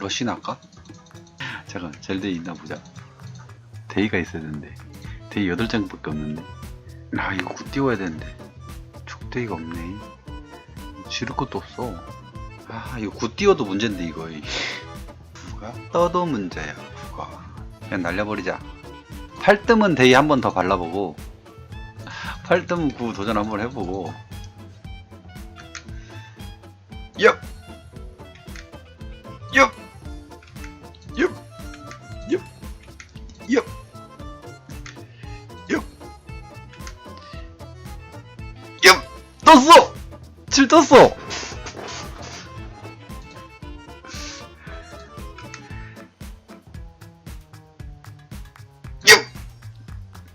러시나 할까? 잠깐 젤데이 있나 보자. 데이가 있어야 되는데. 데이 8장밖에 없는데. 아 이거 굿 띄워야 되는데. 축데이가 없네. 지를 것도 없어. 아 이거 굿 띄워도 문제인데 이거. 누가? 떠도 문제야 누가. 그냥 날려버리자. 팔뜸은 데이 한 번 더 발라보고 팔뜸 구 도전 한번 해보고 떴어! 7 떴어! 얍!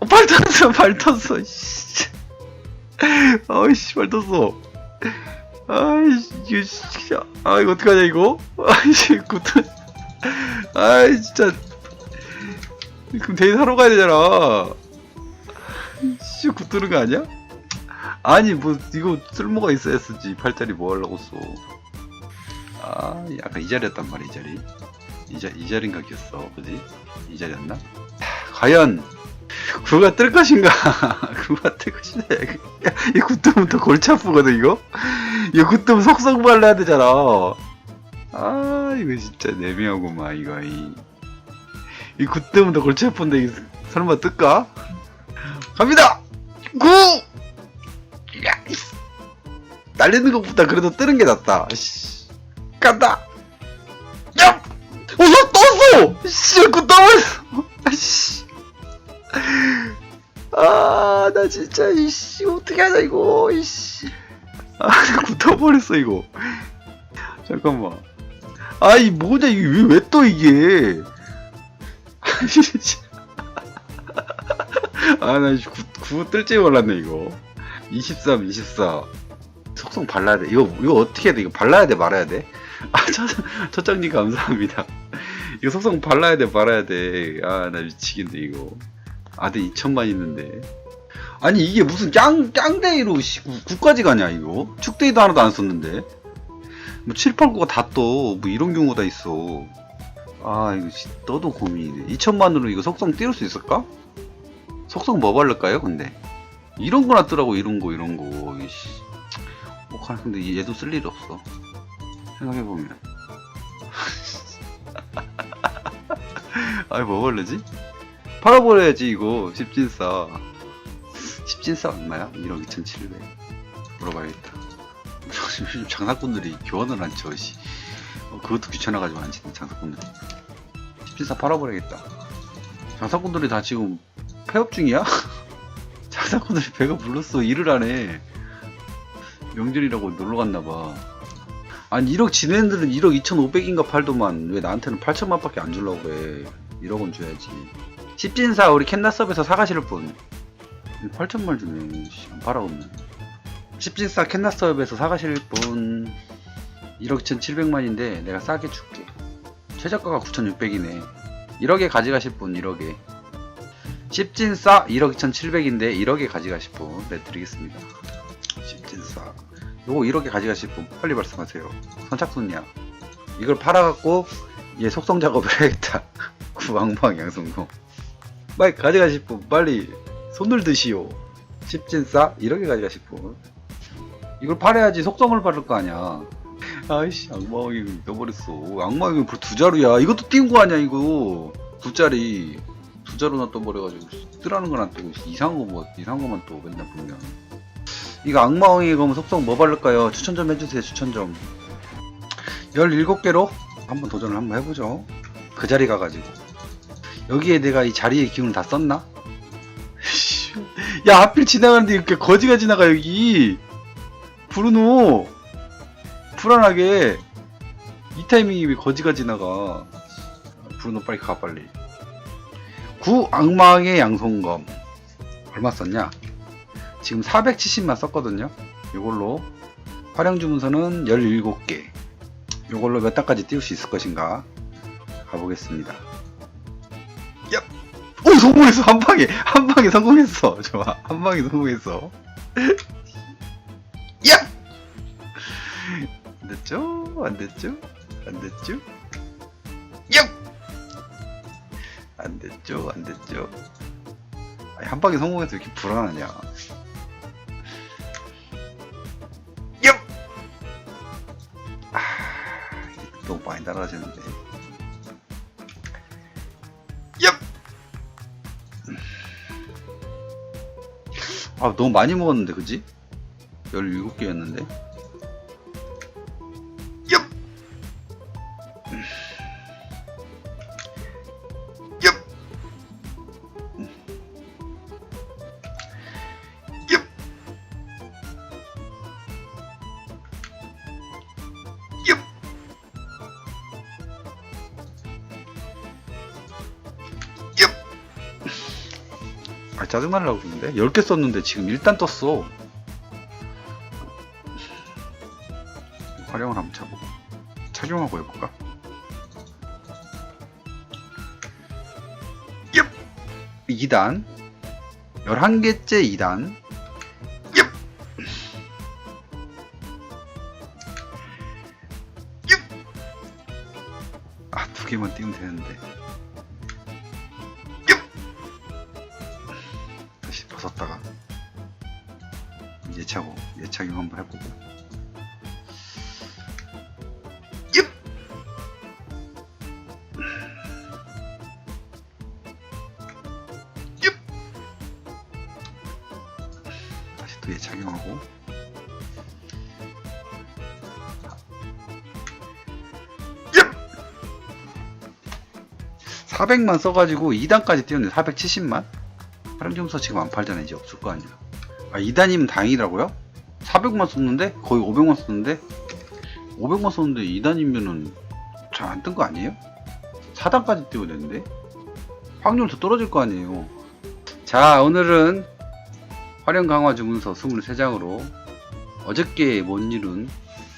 어, 발 떴어, 발 떴어, 씨. 아이씨, 발 떴어. 아이씨, 이거, 씨. 아, 이거 어떡하냐, 이거? 아이씨, 구트. 아이, 진짜. 그럼 데이 사러 가야 되잖아. 씨, 구트는 거 아니야? 아니, 뭐, 이거 쓸모가 있어야 쓰지. 팔자리 뭐 하려고 써. 아, 약간 이 자리였단 말이야, 이 자리. 이, 자, 이 자리인가 기었어. 그지? 이 자리였나? 하, 과연, 구가 뜰 것인가? 구가 뜰 것이냐? 야, 이 굿뜨면 더 골치 아프거든, 이거? 이거 굿뜨면 속속 발라야 되잖아. 아, 이거 진짜 내미하구만, 이거. 이, 이 굿뜨면 더 골치 아픈데, 이거 설마 뜰까? 갑니다! 구! 날리는 것보다 그래도 뜨는 게 낫다. 씨. 간다! 야! 어, 야, 떴어! 씨, 굿 떠버렸어! 씨. 아, 나 진짜, 이씨, 어떻게 하냐, 이거, 이씨. 아, 나 굳어버렸어, 이거. 잠깐만. 아, 이 뭐냐, 이게 왜, 왜 또 이게. 아니, 진짜. 아, 나 구, 구 뜰지 몰랐네, 이거. 23, 24. 속성 발라야 돼. 이거, 이거 어떻게 해야 돼? 이거 발라야 돼, 말아야 돼? 아, 첫, 첫장님 감사합니다. 이거 속성 발라야 돼, 말아야 돼. 아, 나 미치겠네, 이거. 아들 2천만 있는데. 아니, 이게 무슨 짱, 짱데이로, 씨, 9까지 가냐, 이거? 축데이도 하나도 안 썼는데. 뭐, 7, 8, 9가 다 떠. 뭐, 이런 경우가 다 있어. 아, 이거, 씨, 떠도 고민이네. 2천만으로 이거 속성 띄울 수 있을까? 속성 뭐 바를까요, 근데? 이런 거나 뜨라고, 이런 거, 이런 거. 이씨. 뭐, 가- 근데 얘도 쓸 일이 없어. 생각해보면. 아이, 뭐 바르지? 팔아버려야지, 이거. 십진싸. 십진싸 얼마야? 1억 2,700. 물어봐야겠다. 요즘 장사꾼들이 교환을 안 쳐, 씨. 어, 그것도 귀찮아가지고 안 치는 장사꾼들이. 십진싸 팔아버려야겠다. 장사꾼들이 다 지금 폐업 중이야? 장사꾼들이 배가 불렀어. 일을 안 해. 명절이라고 놀러 갔나 봐. 아니, 1억 지네들은 1억 2,500인가 팔더만. 왜 나한테는 8천만 밖에 안 주려고 해. 1억은 줘야지. 십진사 우리 캔나섭에서 사가실 분 8천만 주네 씨, 안 팔아 없네 십진사 캔나섭에서 사가실 분 1억 1,700만인데 내가 싸게 줄게 최저가가 9,600이네 1억에 가져가실 분 1억에 십진사 1억 2,700인데 1억에 가져가실 분 네, 드리겠습니다 십진사 요거 1억에 가져가실 분 빨리 말씀하세요. 선착순이야. 이걸 팔아갖고 얘 속성 작업을 해야겠다. 구왕방 양성공 빨리 가져가실 분 빨리 손을 드시오. 십진싸? 이렇게 가져가실 분. 이걸 팔아야지 속성을 바를 거 아니야. 아이씨 악마왕이 넣어버렸어. 악마왕이 벌써 두 자루야. 이것도 띄운 거 아니야 이거. 두 자리. 두 자루나 떠버려가지고 뜨라는 건안 뜨고 이상한 거뭐 이상한 거만 또 맨날 보면 이거 악마왕이 그럼 속성 뭐 바를까요? 추천 좀 해주세요 추천 좀. 17개로 한번 도전을 한번 해보죠. 그 자리 가가지고. 여기에 내가 이 자리의 기운을 다 썼나? 씨, 야 하필 지나가는데 이렇게 거지가 지나가 여기. 브루노. 불안하게. 이 타이밍이 왜 거지가 지나가? 브루노 빨리 가 빨리. 구 악마의 양손검. 얼마 썼냐 지금 470만 썼거든요. 이걸로 활용 주문서는 17개. 이걸로 몇 단까지 띄울 수 있을 것인가 가보겠습니다. 오 성공했어! 한 방에 한 방에 성공했어! 좋아. 한 방에 성공했어. 야! 안 됐죠? 안 됐죠? 안 됐죠? 안 됐죠? 안 됐죠? 아니, 한 방에 성공해서 이렇게 불안하냐 날아지는데 얍! 아 너무 많이 먹었는데 그지? 17개였는데 아 짜증날라고 그러는데 10개 썼는데 지금 일단 떴어 활용을 한번 차보고 착용하고 해볼까? 얍! 2단 11개째 2단 얍! 얍! 아, 두 개만 띄우면 되는데 벗었다가 예차고 예착용 한번 해보고 얍! 얍! 다시 또 예착용하고 얍! 400만 써가지고 2단까지 띄웠는데 470만? 활용점수 지금 안 팔잖아 이제 없을 거 아니야 아 2단이면 다행이라고요? 400만 썼는데? 거의 500만 썼는데? 500만 썼는데 2단이면은 잘 안 뜬 거 아니에요? 4단까지 띄워야 되는데? 확률 더 떨어질 거 아니에요. 자, 오늘은 활용 강화 주문서 23장으로 어저께 못 이룬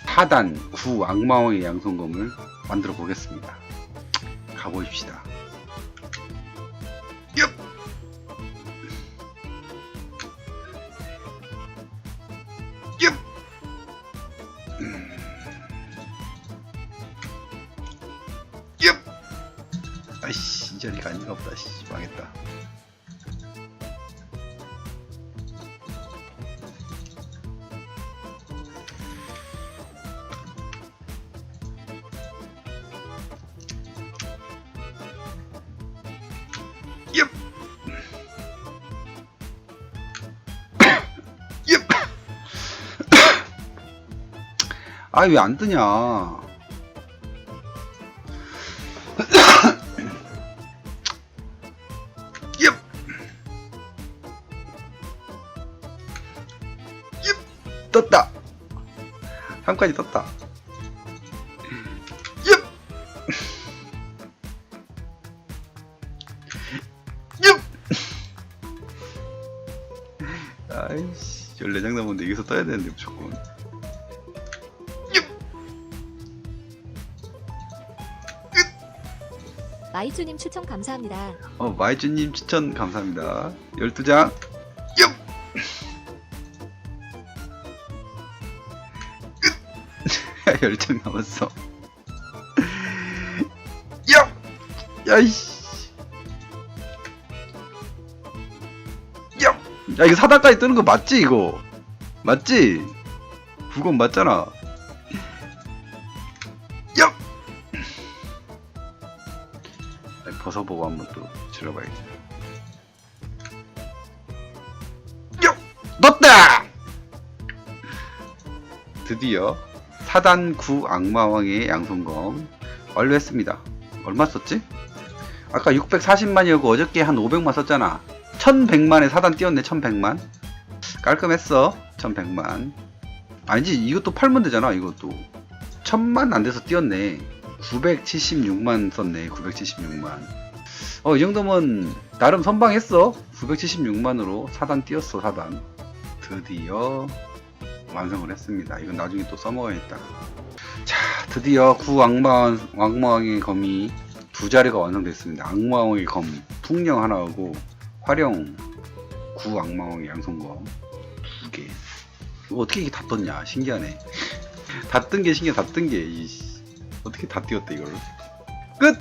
4단 9 악마왕의 양손검을 만들어 보겠습니다. 가보십시다. 얍! 얍! 아이씨 이 자리가 아닌가 보다 씨 망했다! 아왜 안 뜨냐 떴다! 3까지 떴다. 얍! 얍! 아이씨, 14장 남았는데 여기서 떠야 되는데, 무조건. 얍! 마이쭈님 추천 감사합니다. 어, 마이주님 추천 감사합니다. 12장. 10장 남았어. 얍! 야이씨. 얍! 야, 이거 사단까지 뜨는 거 맞지, 이거? 맞지? 9건 맞잖아. 얍! 아니, 벗어보고 한번 또 질러봐야겠다. 요! 넣었다! 드디어 사단 9 악마왕의 양손검 완료했습니다. 얼마 썼지? 아까 640만이었고 어저께 한 500만 썼잖아. 1100만에 사단 띄웠네 1100만. 깔끔했어 1100만. 아니지 이것도 팔면 되잖아 이것도. 1000만 안 돼서 띄웠네. 976만 썼네 976만. 어, 이 정도면 나름 선방했어. 976만으로 사단 띄었어, 사단. 드디어 완성을 했습니다. 이건 나중에 또 써먹어야겠다. 자, 드디어 구 악마, 악마왕의 검이 두 자리가 완성됐습니다. 악마왕의 검, 풍령 하나하고 활용 구 악마왕의 양손검 두 개. 어떻게 이게 다 떴냐? 신기하네. 다 뜬 게 신기해, 다 뜬 게. 어떻게 다 띄웠대, 이걸. 끝!